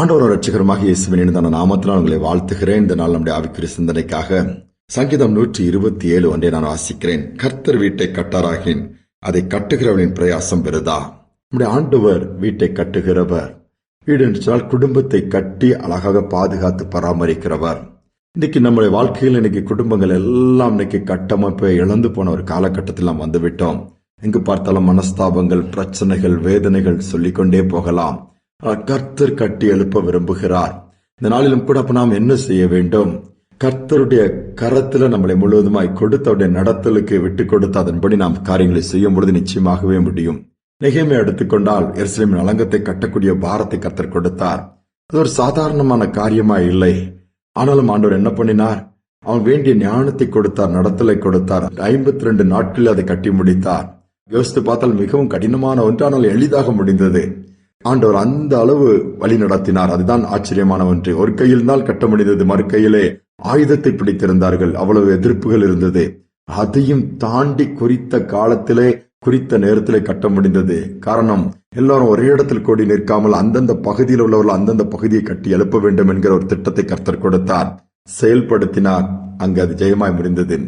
ஆண்டவர் ரட்சகரமாக இயேசுவின் இணைந்தான நாமத்தினால் உங்களை வாழ்த்துகிறேன். இந்த நாள் நம்முடைய ஆவிக்குரிய சிந்தனைக்காக சங்கீதம் நூற்றி இருபத்தி ஏழு ஒன்றை நான் வாசிக்கிறேன். கர்த்தர் வீட்டை கட்டாராகின் அதை கட்டுகிறவனின் பிரயாசம் பெறுதா நம்முடைய ஆண்டவர் வீட்டை கட்டுகிறவர் வீடு என்றால் சொன்னால் குடும்பத்தை கட்டி அழகாக பாதுகாத்து பராமரிக்கிறவர். இன்னைக்கு நம்முடைய வாழ்க்கையில் இன்னைக்கு குடும்பங்கள் எல்லாம் இன்னைக்கு கட்டமைப்பை இழந்து போன ஒரு காலகட்டத்தில் நாம் வந்துவிட்டோம். எங்கு பார்த்தாலும் மனஸ்தாபங்கள் பிரச்சனைகள் வேதனைகள் சொல்லிக்கொண்டே போகலாம். கர்த்தர் கட்டி எழுப்ப விரும்புகிறார். இந்த நாளிலும் கூட அப்ப நாம் என்ன செய்ய வேண்டும்? கர்த்தருடைய கரத்துல நம்மளை முழுவதுமாய் கொடுத்து அவருடைய நடத்தலுக்கு விட்டு கொடுத்து அதன்படி நாம் காரியங்களை செய்யும் பொழுது நிச்சயமாகவே முடியும். நெகேமை எடுத்துக்கொண்டால் எருசலேமின் அலங்கத்தை கட்டக்கூடிய பாரத்தை கர்த்தர் கொடுத்தார். அது ஒரு சாதாரணமான காரியமா இல்லை. ஆனாலும் ஆண்டவர் என்ன பண்ணினார்? அவன் வேண்டிய ஞானத்தை கொடுத்தார் நடத்தலை கொடுத்தார். ஐம்பத்தி ரெண்டு நாட்களில் அதை கட்டி முடித்தார். யோசித்து பார்த்தால் மிகவும் கடினமான ஒன்று ஆனால் எளிதாக முடிந்தது. ஆண்டவர் அந்த அளவு வழி நடத்தினார். அதுதான் ஆச்சரியமான ஒன்று. ஒரு கையில் தான் கட்ட முடிந்தது மறு கையிலே ஆயுதத்தை பிடித்திருந்தார்கள். அவ்வளவு எதிர்ப்புகள் இருந்தது. அதையும் தாண்டி குறித்த காலத்திலே குறித்த நேரத்திலே கட்ட முடிந்தது. காரணம் எல்லாரும் ஒரே இடத்தில் கூடி நிற்காமல் அந்தந்த பகுதியில் உள்ளவர்கள் அந்தந்த பகுதியை கட்டி எழுப்ப வேண்டும் என்கிற ஒரு திட்டத்தை கர்த்தர் கொடுத்தார். செயல்படுத்தினார். அங்கு அது ஜெயமாய் முடிந்தது.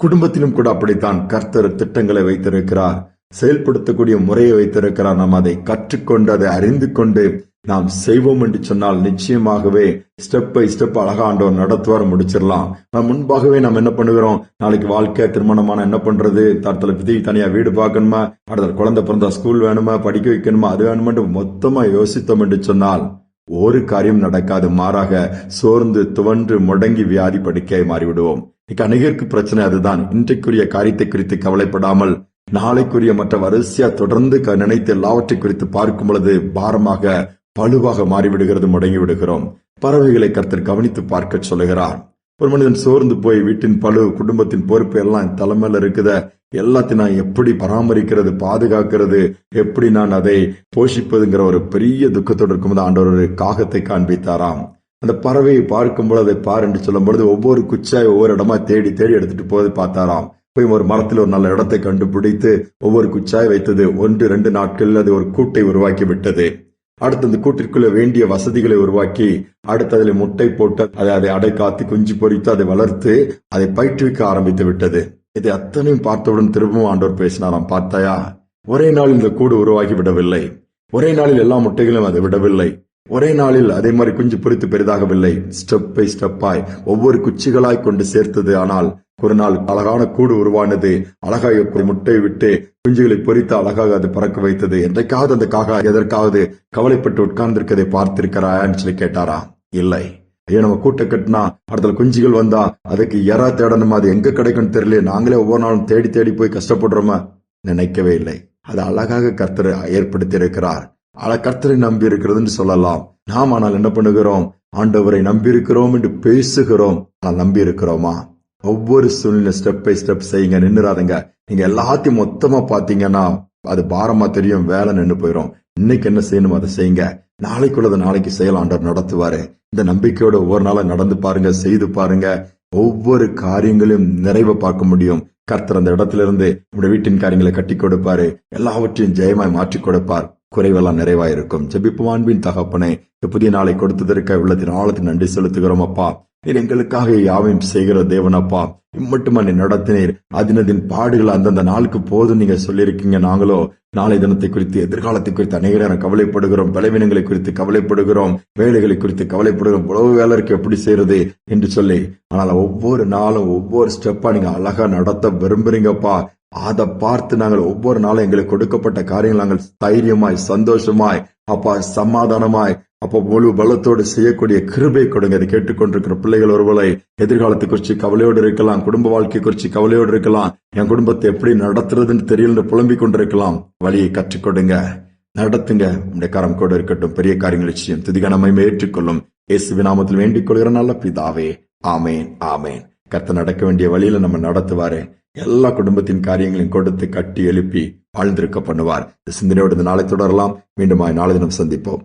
குடும்பத்திலும் கூட அப்படித்தான் கர்த்தர் திட்டங்களை வைத்திருக்கிறார். செயல்படுத்தக்கூடிய முறையை வைத்திருக்கிறார் நாம் அதை கற்றுக்கொண்டு அதை அறிந்து கொண்டு நாம் செய்வோம் என்று சொன்னால் நிச்சயமாகவே ஸ்டெப் பை ஸ்டெப் அழகா ஆண்டவர் நடத்துவார் முடிச்சிடலாம். நாம் முன்பாகவே நாம் என்ன பண்ணுகிறோம்? நாளைக்கு வாழ்க்கை திருமணமான என்ன பண்றது? தரத்துல விதி தனியா வீடு பார்க்கணுமா? அடுத்த குழந்தை பிறந்தா ஸ்கூல் வேணுமா? படிக்க வைக்கணுமா? அது வேணுமென்று மொத்தமா யோசித்தோம் என்று சொன்னால் ஒரு காரியம் நடக்காது. மாறாக சோர்ந்து துவன்று முடங்கி வியாதி படுக்கையை மாறிவிடுவோம். இன்னைக்கு அநேகருக்கு பிரச்சனை அதுதான். இன்றைக்குரிய காரியத்தை குறித்து கவலைப்படாமல் நாளைக்குரிய மற்ற வரிசையா தொடர்ந்து க- நினைத்து எல்லாவற்றை குறித்து பார்க்கும் பொழுது பாரமாக பழுவாக மாறிவிடுகிறது முடங்கி விடுகிறோம் பறவைகளை கர்த்தர் கவனித்து பார்க்க சொல்லுகிறார். ஒரு மனிதன் சோர்ந்து போய் வீட்டின் பழு குடும்பத்தின் பொறுப்பு எல்லாம் தலைமையில இருக்குத. எல்லாத்தையும் நான் எப்படி பராமரிக்கிறது பாதுகாக்கிறது எப்படி நான் அதை போஷிப்பதுங்கிற ஒரு பெரிய துக்கத்தோடு இருக்கும்போது ஆண்டவர் ஒரு காகத்தை காண்பித்தாராம். அந்த பறவையை பார்க்கும்போது அதை பார் என்று சொல்லும் பொழுது ஒவ்வொரு குச்சாய் ஒவ்வொரு இடமா தேடி தேடி எடுத்துட்டு போவது பார்த்தாராம். போய் ஒரு மரத்தில் ஒரு நல்ல இடத்தை கண்டுபிடித்து ஒவ்வொரு குச்சாய் வைத்தது. ஒன்று ரெண்டு நாட்களில் அது ஒரு கூட்டை உருவாக்கி விட்டது அடுத்து அந்த கூட்டிற்குள்ள வேண்டிய வசதிகளை உருவாக்கி அடுத்து அதில் முட்டை போட்டு அதை அதை அடை காத்து குஞ்சு பொறித்து அதை வளர்த்து அதை பயிற்றுவிக்க ஆரம்பித்து விட்டது. இதை அத்தனையும் பார்த்தவுடன் திரும்பவும் ஆண்டவர் பேசினாராம் பார்த்தாயா? ஒரே நாள் இந்த கூடு உருவாகி விடவில்லை. ஒரே நாளில் எல்லா முட்டைகளும் அதை விடவில்லை. ஒரே நாளில் அதே மாதிரி குஞ்சு பொறித்து பெரிதாகவில்லை. ஸ்டெப் பை ஸ்டெப்பாய் ஒவ்வொரு குச்சிகளாய் கொண்டு சேர்த்தது. ஆனால் ஒரு நாள் அழகான கூடு உருவானது. அழகாக ஒரு முட்டை விட்டு குஞ்சுகளை பொறித்து அழகாக அது பறக்க வைத்தது. என்றைக்காவது அந்த காகா எதற்காவது கவலைப்பட்டு உட்கார்ந்திருக்கதை பார்த்திருக்கிறாயான்னு சொல்லி கேட்டாரா? இல்லை. ஐயோ நம்ம கூட்ட கட்டினா அடுத்த குஞ்சுகள் வந்தா அதுக்கு எறா தேடணுமா? அது எங்க கிடைக்கும்னு தெரியல நாங்களே ஒவ்வொரு நாளும் தேடி தேடி போய் கஷ்டப்படுறோமா? நினைக்கவே இல்லை. அது அழகாக கர்த்தர் ஏற்படுத்தி இருக்கிறார் அழ கர்த்தரை நம்பி இருக்கிறதுன்னு சொல்லலாம். நாம் ஆனால் என்ன பண்ணுகிறோம்? ஆண்டவரை நம்பி இருக்கிறோம் என்று பேசுகிறோம். ஆனால் நம்பி இருக்கிறோமா ஒவ்வொரு சூழ்நிலை ஸ்டெப் பை ஸ்டெப் செய்யுங்க நின்றுறாதுங்க நீங்க எல்லாத்தையும் மொத்தமா பாத்தீங்கன்னா அது பாரமா தெரியும் வேலை நின்னு போயிடும் இன்னைக்கு என்ன செய்யணும் அதை செய்யுங்க. நாளைக்குள்ளதை நாளைக்கு செய்யலாம் ஆண்டவர் நடத்துவாரு. இந்த நம்பிக்கையோட ஒவ்வொரு நாளும் நடந்து பாருங்க செய்து பாருங்க. ஒவ்வொரு காரியங்களையும் நிறைவை பார்க்க முடியும். கர்த்தர் அந்த இடத்துல இருந்து நம்முடைய வீட்டின் காரியங்களை கட்டி கொடுப்பாரு. எல்லாவற்றையும் ஜெயமாய் மாற்றி கொடுப்பார். குறைவெல்லாம் நிறைவாயிருக்கும். ஜெபிப்பு அன்பின் தகப்பனை. இந்த புதிய நாளை கொடுத்ததற்காக உள்ளத்தின் ஆழத்தின் நன்றி செலுத்துகிறோம் அப்பா. நீர் எங்களுக்காக யாவையும் செய்கிற தேவனப்பா. இம்மட்டுமா நீ நடத்தினீர். அதினதின் பாடுகள் அந்தந்த நாளுக்கு போதும் நீங்க சொல்லியிருக்கீங்க. நாங்களோ நாளை தினத்தை குறித்து எதிர்காலத்தை குறித்து அநேக நேரம் கவலைப்படுகிறோம். பலவீனங்களை குறித்து கவலைப்படுகிறோம். வேலைகளை குறித்து கவலைப்படுகிறோம். உழவு வேலைக்கு எப்படி செய்யறது என்று சொல்லி. ஆனால் ஒவ்வொரு நாளும் ஒவ்வொரு ஸ்டெப்பா நீங்க அழகா நடத்த விரும்புறீங்கப்பா. அதை பார்த்து நாங்கள் ஒவ்வொரு நாளும் எங்களுக்கு கொடுக்கப்பட்ட காரியங்கள் நாங்கள் தைரியமாய் சந்தோஷமாய் அப்பா சமாதானமாய் அப்போ முழு பலத்தோடு செய்யக்கூடிய கிருபை கொடுங்க. அதை கேட்டுக்கொண்டிருக்கிற பிள்ளைகள் ஒருவரை எதிர்காலத்தை குறித்து கவலையோடு இருக்கலாம் குடும்ப வாழ்க்கை குறித்து கவலையோடு இருக்கலாம் என் குடும்பத்தை எப்படி நடத்துறதுன்னு தெரியல புலம்பிக் கொண்டிருக்கலாம். வழியை கற்றுக் கொடுங்க நடத்துங்க. உடைய கரம் கூட இருக்கட்டும். பெரிய காரியங்கள் நிச்சயம் துதிகனமை ஏற்றுக்கொள்ளும். இயேசு விநாமத்தில் வேண்டிக் கொள்கிற நல்ல பிதாவே. ஆமேன் ஆமேன். கர்த்த நடக்க வேண்டிய வழியில நம்ம நடத்துவாரு. எல்லா குடும்பத்தின் காரியங்களையும் கொடுத்து கட்டி எழுப்பி வாழ்ந்திருக்க பண்ணுவார். இந்த சிந்தனையோடு இந்த நாளை தொடரலாம். மீண்டும் நாளை தினம் சந்திப்போம்.